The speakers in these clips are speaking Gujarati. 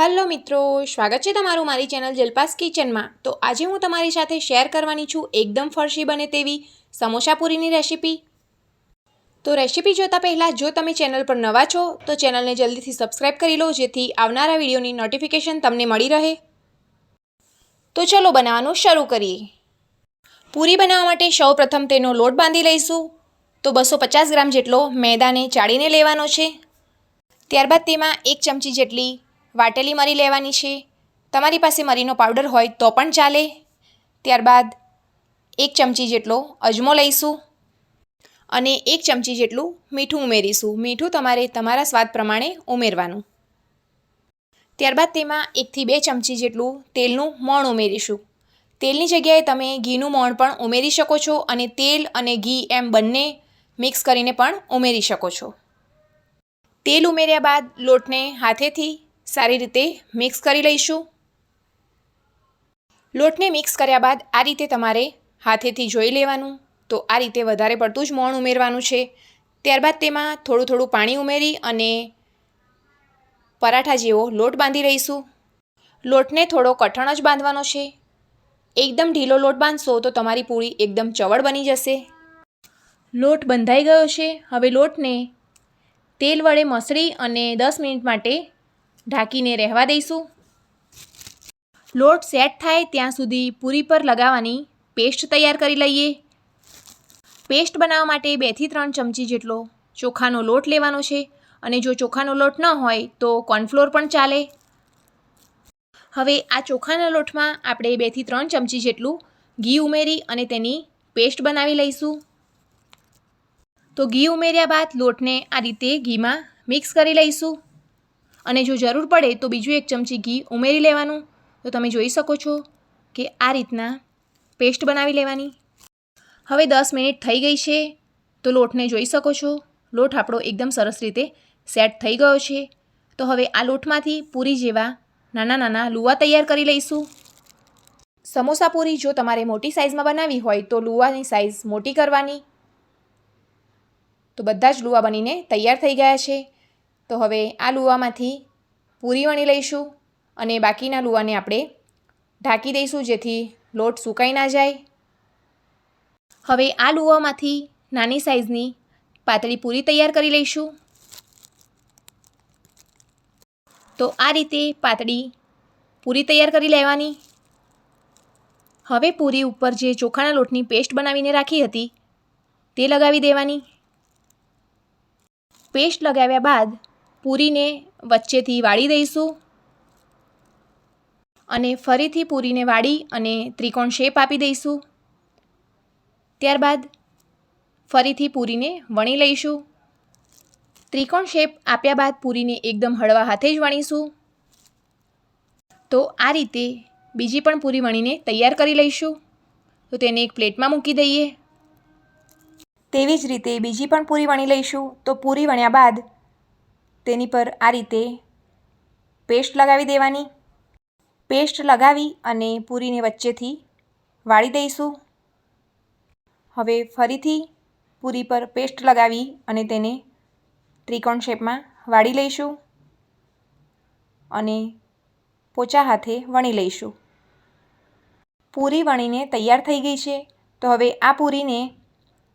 હલો મિત્રો, સ્વાગત છે તમારું મારી ચેનલ જલપાસ કિચનમાં. તો આજે હું તમારી સાથે શેર કરવાની છું એકદમ ફરશી બને તેવી સમોસાપુરીની રેસીપી. તો રેસીપી જોતાં પહેલાં જો તમે ચેનલ પર નવા છો, તો ચેનલને જલ્દીથી સબસ્ક્રાઇબ કરી લો, જેથી આવનારા વિડીયોની નોટિફિકેશન તમને મળી રહે. તો ચલો બનાવવાનું શરૂ કરીએ. પૂરી બનાવવા માટે સૌ પ્રથમ તેનો લોટ બાંધી લઈશું. તો બસો પચાસ ગ્રામ જેટલો મેદાને ચાળીને લેવાનો છે. ત્યારબાદ તેમાં એક ચમચી જેટલી વાટેલી મરી લેવાની છે. તમારી પાસે મરીનો પાવડર હોય તો પણ ચાલે. ત્યારબાદ એક ચમચી જેટલો અજમો લઈશું અને એક ચમચી જેટલું મીઠું ઉમેરીશું. મીઠું તમારે તમારા સ્વાદ પ્રમાણે ઉમેરવાનું. ત્યારબાદ તેમાં એકથી બે ચમચી જેટલું તેલનું મોણ ઉમેરીશું. તેલની જગ્યાએ તમે ઘીનું મોણ પણ ઉમેરી શકો છો અને તેલ અને ઘી એમ બંને મિક્સ કરીને પણ ઉમેરી શકો છો. તેલ ઉમેર્યા બાદ લોટને હાથેથી સારી રીતે મિક્સ કરી લઈશું. લોટને મિક્સ કર્યા બાદ આ રીતે તમારે હાથેથી જોઈ લેવાનું. તો આ રીતે વધારે પડતું જ મોણ ઉમેરવાનું છે. ત્યારબાદ તેમાં થોડું થોડું પાણી ઉમેરી અને પરાઠા જેવો લોટ બાંધી લઈશું. લોટને થોડો કઠણ જ બાંધવાનો છે. એકદમ ઢીલો લોટ બાંધશો તો તમારી પૂરી એકદમ ચવળ બની જશે. લોટ બંધાઈ ગયો છે. હવે લોટને તેલ વડે મસળી અને દસ મિનિટ માટે ઢાંકીને રહેવા દઈશું. લોટ સેટ થાય ત્યાં સુધી પૂરી પર લગાવવાની પેસ્ટ તૈયાર કરી લઈએ. પેસ્ટ બનાવવા માટે બેથી ત્રણ ચમચી જેટલો ચોખાનો લોટ લેવાનો છે અને જો ચોખાનો લોટ ન હોય તો કોર્નફ્લોર પણ ચાલે. હવે આ ચોખાના લોટમાં આપણે બેથી ત્રણ ચમચી જેટલું ઘી ઉમેરી અને તેની પેસ્ટ બનાવી લઈશું. તો ઘી ઉમેર્યા બાદ લોટને આ રીતે ઘીમાં મિક્સ કરી લઈશું. અને જો જરૂર પડે તો બીજું એક ચમચી ઘી ઉમેરી લેવાનું. તો તમે જોઈ શકો છો કે આ રીતના પેસ્ટ બનાવી લેવાની. હવે દસ મિનિટ થઈ ગઈ છે તો લોટને જોઈ શકો છો. લોટ આપણો એકદમ સરસ રીતે સેટ થઈ ગયો છે. તો હવે આ લોટમાંથી પૂરી જેવા નાના નાના લુવા તૈયાર કરી લઈશું. સમોસા પૂરી જો તમારે મોટી સાઇઝમાં બનાવવી હોય તો લુવાની સાઇઝ મોટી કરવાની. તો બધા જ લુવા બનીને તૈયાર થઈ ગયા છે. તો હવે આ લુવામાંથી પૂરી વણી લઈશું અને બાકીના લુવાને આપણે ઢાંકી દઈશું જેથી લોટ સુકાઈ ના જાય. હવે આ લુવામાંથી નાની સાઇઝની પાતળી પૂરી તૈયાર કરી લઈશું. તો આ રીતે પાતળી પૂરી તૈયાર કરી લેવાની. હવે પૂરી ઉપર જે ચોખાના લોટની પેસ્ટ બનાવીને રાખી હતી તે લગાવી દેવાની. પેસ્ટ લગાવ્યા બાદ પૂરીને વચ્ચેથી વાળી દઈશું. અને ફરીથી પૂરીને વાળી અને ત્રિકોણ શેપ આપી દઈશું. ત્યારબાદ ફરીથી પૂરીને વણી લઈશું. ત્રિકોણ શેપ આપ્યા બાદ પૂરીને એકદમ હળવા હાથે જ વણીશું. તો આ રીતે બીજી પણ પૂરી વણીને તૈયાર કરી લઈશું. તો તેને એક પ્લેટમાં મૂકી દઈએ. તેવી જ રીતે બીજી પણ પૂરી વણી લઈશું. તો પૂરી વણ્યા બાદ તેની પર આ રીતે પેસ્ટ લગાવી દેવાની. પેસ્ટ લગાવી અને પૂરીને વચ્ચેથી વાળી દઈશું. હવે ફરીથી પૂરી પર પેસ્ટ લગાવી અને તેને ત્રિકોણ શેપમાં વાળી લઈશું અને પોચા હાથે વણી લઈશું. પૂરી વણીને તૈયાર થઈ ગઈ છે. તો હવે આ પૂરીને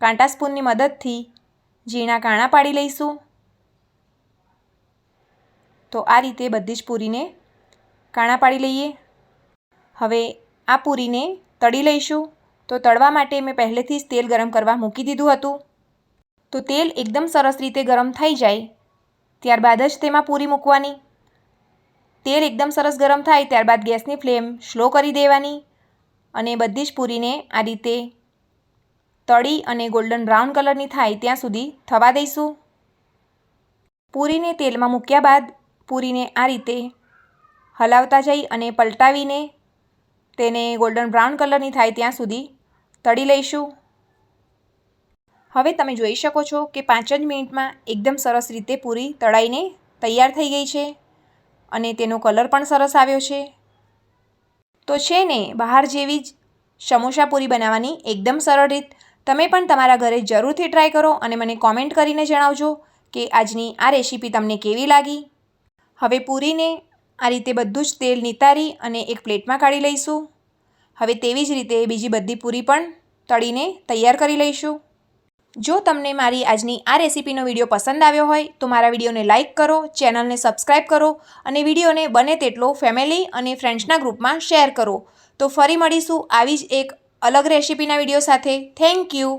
કાંટા સ્પૂનની મદદથી ઝીણા કાણા પાડી લઈશું. તો આ રીતે બધી જ પૂરીને કાણા પાડી લઈએ. હવે આ પૂરીને તળી લઈશું. તો તળવા માટે મેં પહેલેથી જ તેલ ગરમ કરવા મૂકી દીધું હતું. તો તેલ એકદમ સરસ રીતે ગરમ થઈ જાય. ત્યારબાદ જ તેમાં પૂરી મૂકવાની. તેલ એકદમ સરસ ગરમ થાય ત્યારબાદ ગેસની ફ્લેમ સ્લો કરી દેવાની અને બધી જ પૂરીને આ રીતે તળી અને ગોલ્ડન બ્રાઉન કલરની થાય ત્યાં સુધી થવા દઈશું. પૂરીને તેલમાં મૂક્યા બાદ પૂરીને આ રીતે હલાવતા જઈ અને પલટાવીને તેને ગોલ્ડન બ્રાઉન કલરની થાય ત્યાં સુધી તળી લઈશું. હવે તમે જોઈ શકો છો કે પાંચ જ મિનિટમાં એકદમ સરસ રીતે પૂરી તળાઈને તૈયાર થઈ ગઈ છે અને તેનો કલર પણ સરસ આવ્યો છે. તો છે ને, બહાર જેવી જ સમોસા પૂરી બનાવવાની એકદમ સરળ રીત. તમે પણ તમારા ઘરે જરૂરથી ટ્રાય કરો અને મને કોમેન્ટ કરીને જણાવજો કે આજની આ રેસીપી તમને કેવી લાગી? હવે પૂરીને આ રીતે બધું જ તેલ નિતારી અને એક પ્લેટમાં કાઢી લઈશું. હવે તેવી જ રીતે બીજી બધી પૂરી પણ તળીને તૈયાર કરી લઈશું. જો તમને મારી આજની આ રેસીપીનો વીડિયો પસંદ આવ્યો હોય, તો મારા વિડીયોને લાઇક કરો, ચેનલને સબસ્ક્રાઈબ કરો અને વિડીયોને બને તેટલો ફેમિલી અને ફ્રેન્ડ્સના ગ્રુપમાં શેર કરો. તો ફરી મળીશું આવી જ એક અલગ રેસીપીના વીડિયો સાથે. Thank you.